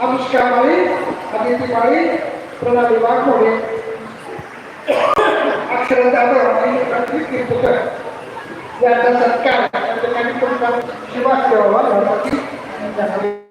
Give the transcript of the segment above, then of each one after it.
अनुष्का माळी अदिती माळी प्रणाली वाघमोडे अक्षर जाधव आणि रणजित किरपुकर यांचा सत्कार. या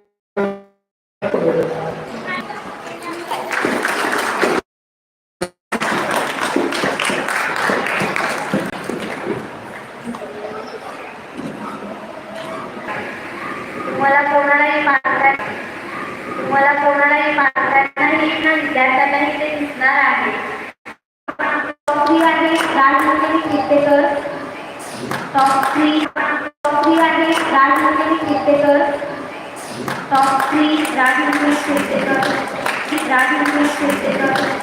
असणार आहे. टॉप आहे Rajmantri Kirtekar top three top three आहे राजमंत्री कीर्तेकर टॉप थ्री राजमंत्री कीर्तेकर राजमंत्री कीर्तेकर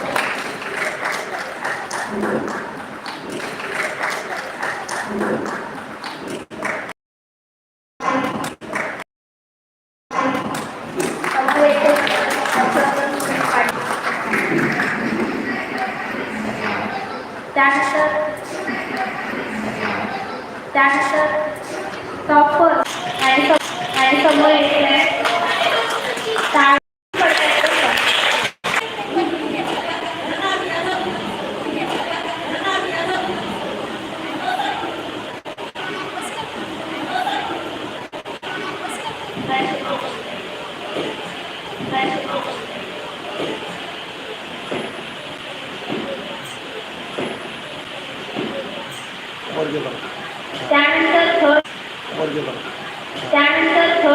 त्यानंतर त्यानंतर टॉपर आणि सम- आणि समोर येते त्यानंतर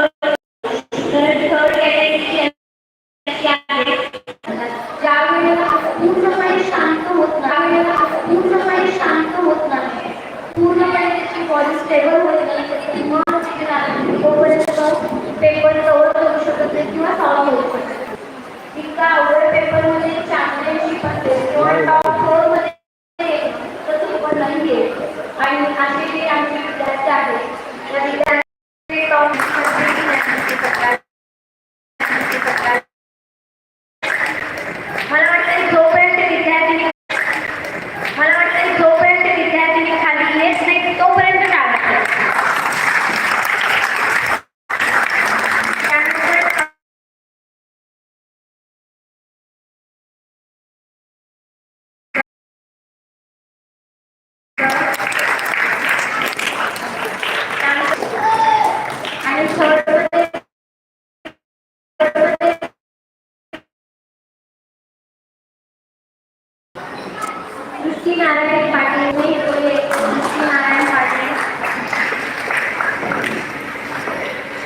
दृष्टी नारायण पाटील मी बोलले दृष्टी नारायण पाटील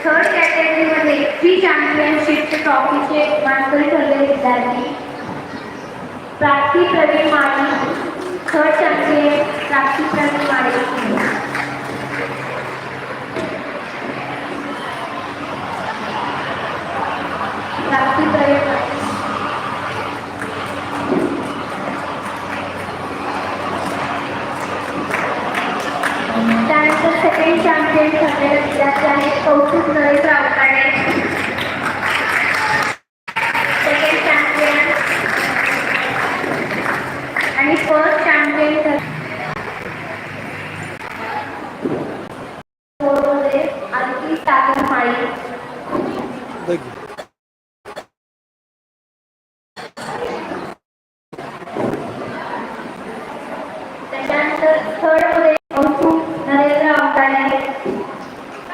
थर्ड कॅटेगरीमध्ये थ्री चॅम्पियनशिपचे ट्रॉफीचे मानकरी ठरलेले विद्यार्थी। प्राप्ती प्रवीण माळी थर्ड चॅम्पियन प्राप्ती प्रवीण माळी प्राप्ती प्रवीण माळी त्यानंतर सेकंड चॅम्पियन ठरलेले विद्यार्थी आहेत. कौतुक नरेंद्र अवकाडे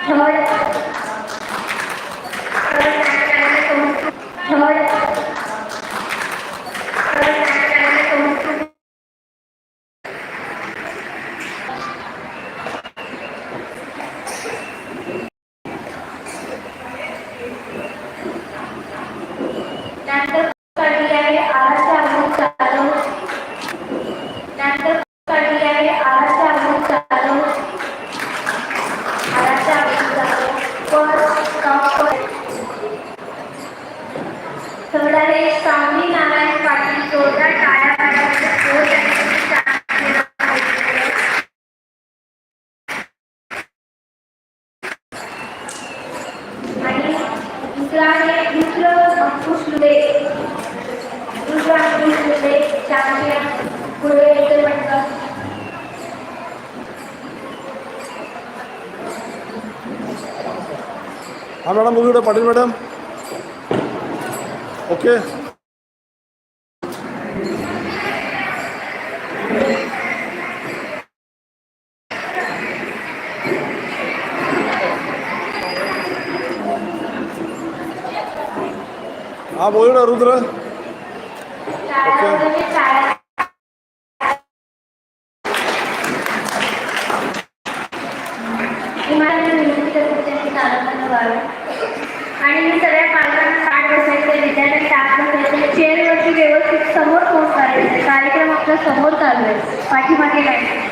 Come on. थर्ड आहे सावनी नारायण पाटील जोरदार टाळ्या पाडायच्या तो त्यांनी champion आहे. आणि दुसरा आहे दुसरं अंकुश लुले दुसरं अंकुश लुले चॅम्पियन पुढे येते म्हटलं हा मॅडम बघू इकडे पाटील मॅडम ओके हा बोल ना रुद्र। ओके समोर चालू आहे पाठीमागे काय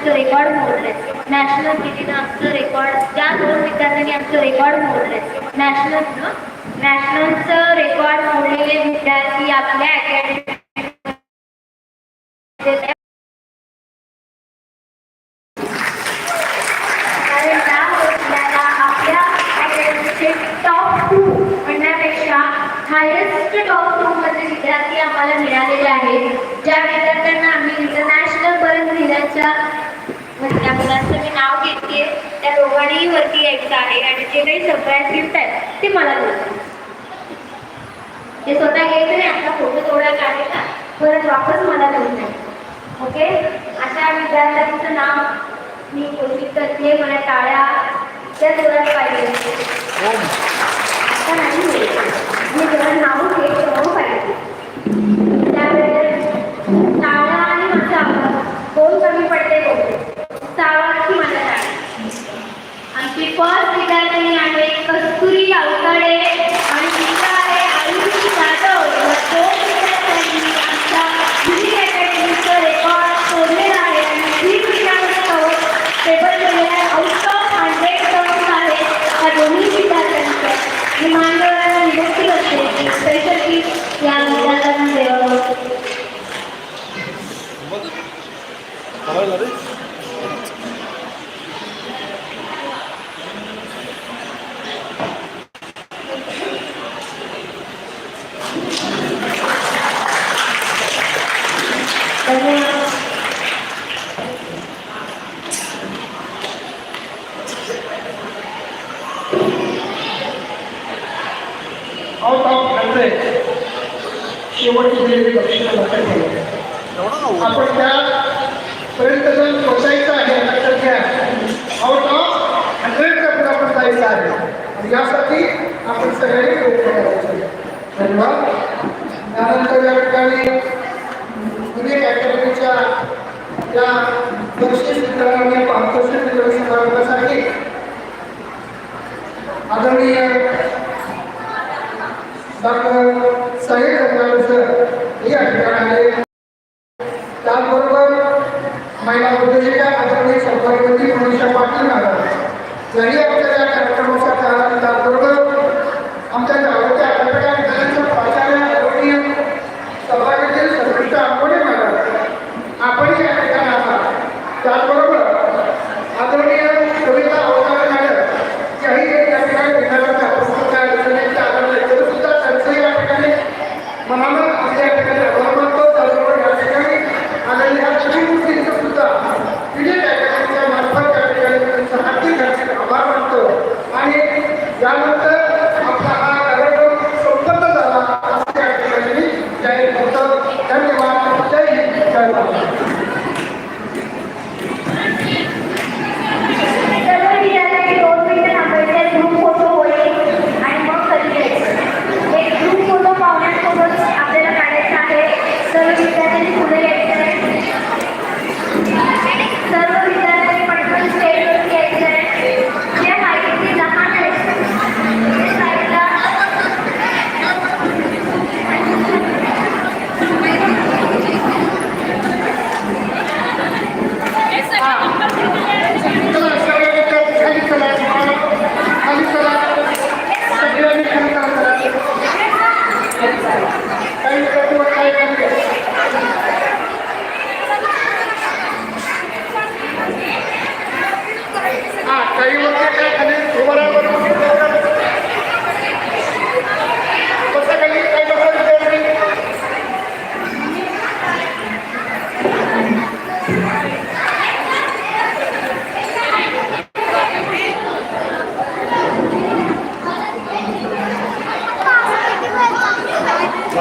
आमचं रेकॉर्ड मोडलंय नॅशनल टीव्हीनं आमचं रेकॉर्ड त्या दोन विद्यार्थ्यांनी आमचं रेकॉर्ड मोडलंय नॅशनल नॅशनलचं रेकॉर्ड मोडलेले विद्यार्थी आपल्या अकॅडमी हायेस्ट टॉप टू मध्ये विद्यार्थी आम्हाला मिळालेले आहेत. ज्या विद्यार्थ्यांना आम्ही इंटरनॅशनल पर्यंत नेण्याच्या म्हणजे त्या मुलांचं मी नाव घेते त्या दोघांनीही वरती यायचं आहे आणि जे काही सगळ्यात आहेत ते मला देतात ते स्वतः घ्यायचं नाही आता फोटो तेवढा काढायचा. परत वापस मला देऊन नाही ओके? अशा विद्यार्थ्यांचं नाव मी कोशिश करते. मला टाळ्या त्या जोरात पाहिजे. आता नाही मी जेव्हा नाव घेतो because त्यानंतर या ठिकाणी अनेक अकॅडमीच्या या बक्षीस वितरणाने पारितोषिक वितरण समारंभासाठी आदरणीय डॉक्टर साहेब सर हे या ठिकाणी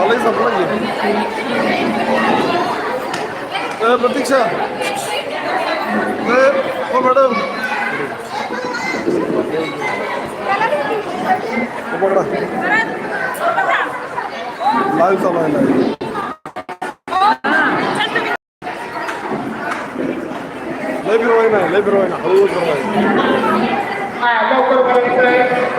कॉलेज संपलं गेलं प्रतीक्षा. हो मॅडम. बघा लाईव्ह चालू आहे लाईव्ह लय फिरवाय नाही लय फिरवाय ना हळूहळू फिरवाय लवकर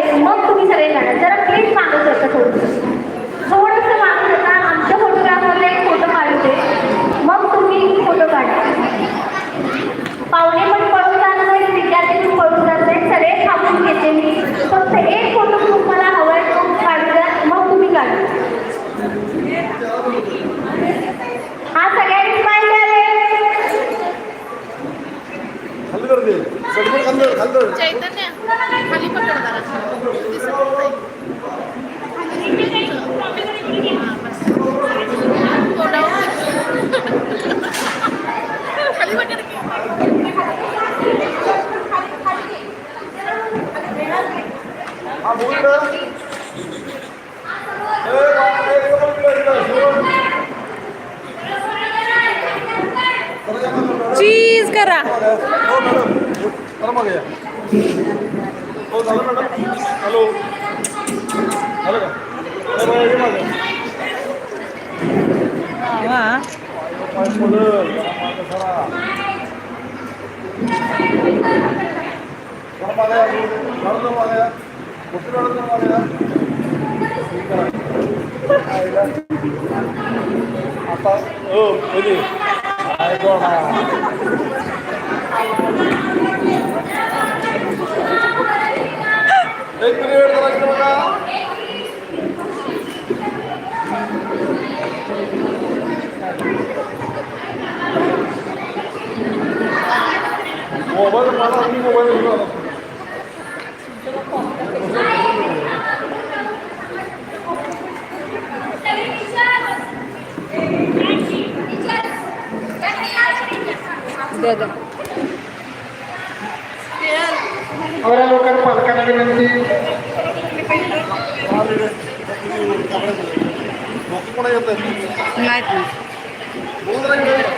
झाले मग तुम्ही सगळे काढा जरा प्लीज मागत सरका थोडंसं. थोडंसं मागत सरका आमच्या फोटोग्राफरला एक फोटो काढू दे. मग तुम्ही फोटो काढा. पाहुणे आहे. आईला. आता মোবাইল মাথা আপনি মোবাইলে ಅವರ ಲೋಕರ ಪಾಲಕನ ವಿನಂತಿ ಮಾತು ಕೂಡ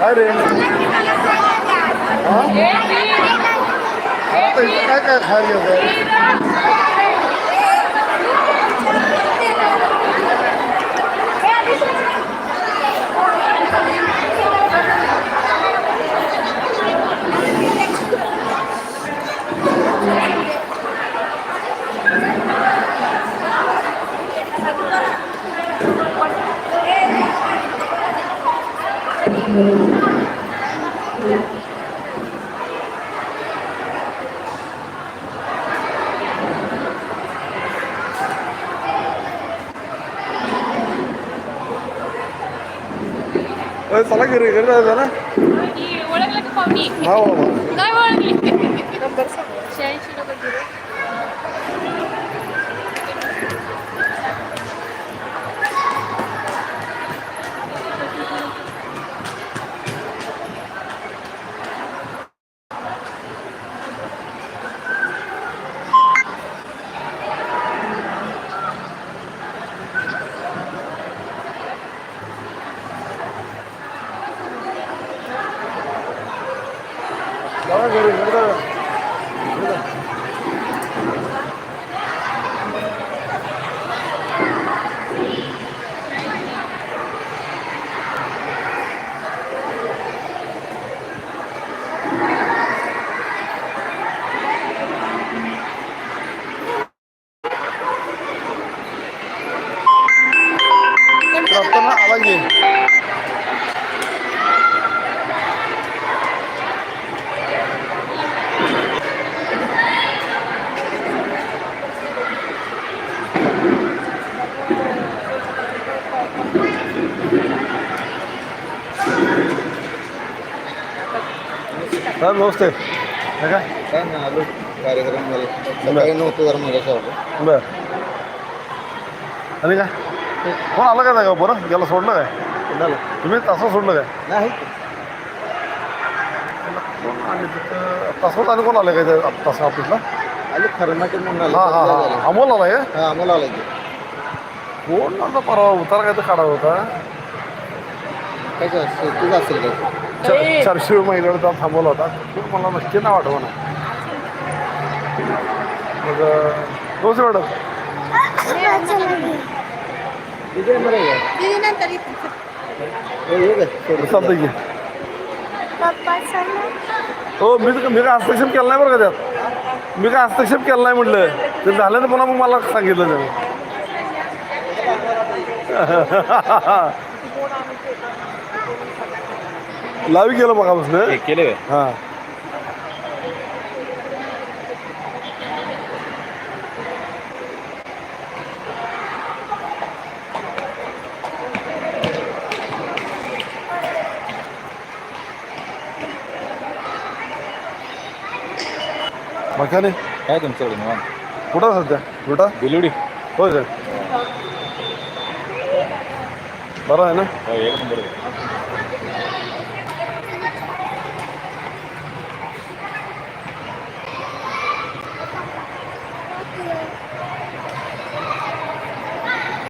काय रे? आता काय काय खायला தலைக்கு இருக்கிறது அதுதானே ஆமாம் ஆமாம் साहेब नमस्ते. हे काय काय नाही आलो. कार्यक्रम झाला. सकाळी नव्हतं जरा माझ्या आलो. बर. आणि काय कोण आलं काय जागा बरं? याला सोडलं काय? झालं. तुम्ही तसं सोडलं काय? नाही. कोण आले तिथं तसंच आणि कोण आलं काय तसं ऑफिसला? आले खरमाटे म्हणून आले. हा हा झालं. हा अमोल आला काय? हा आम्हाला आलं की. कोण आलं? परवा उतार काय तर काढा होता. काय काय असेल तुझं असेल काय? चा- चारशे जाऊन थांबवला होता. मला नक्की ना आठवण. मग नमस्ते मॅडम आहे का? हे मी मी काय हस्तक्षेप केला नाही बरं का त्यात? मी काय हस्तक्षेप केला नाही म्हटलं. ते झालं ना पुन्हा मग मला सांगितलं त्याने. लावी केलं बघापासून केले काय हां. बाकी काय तुमच्याकडे निवांत? कुठं सध्या? कुठं? बिलुडी. होय काय बरं आहे ना? एक नंबर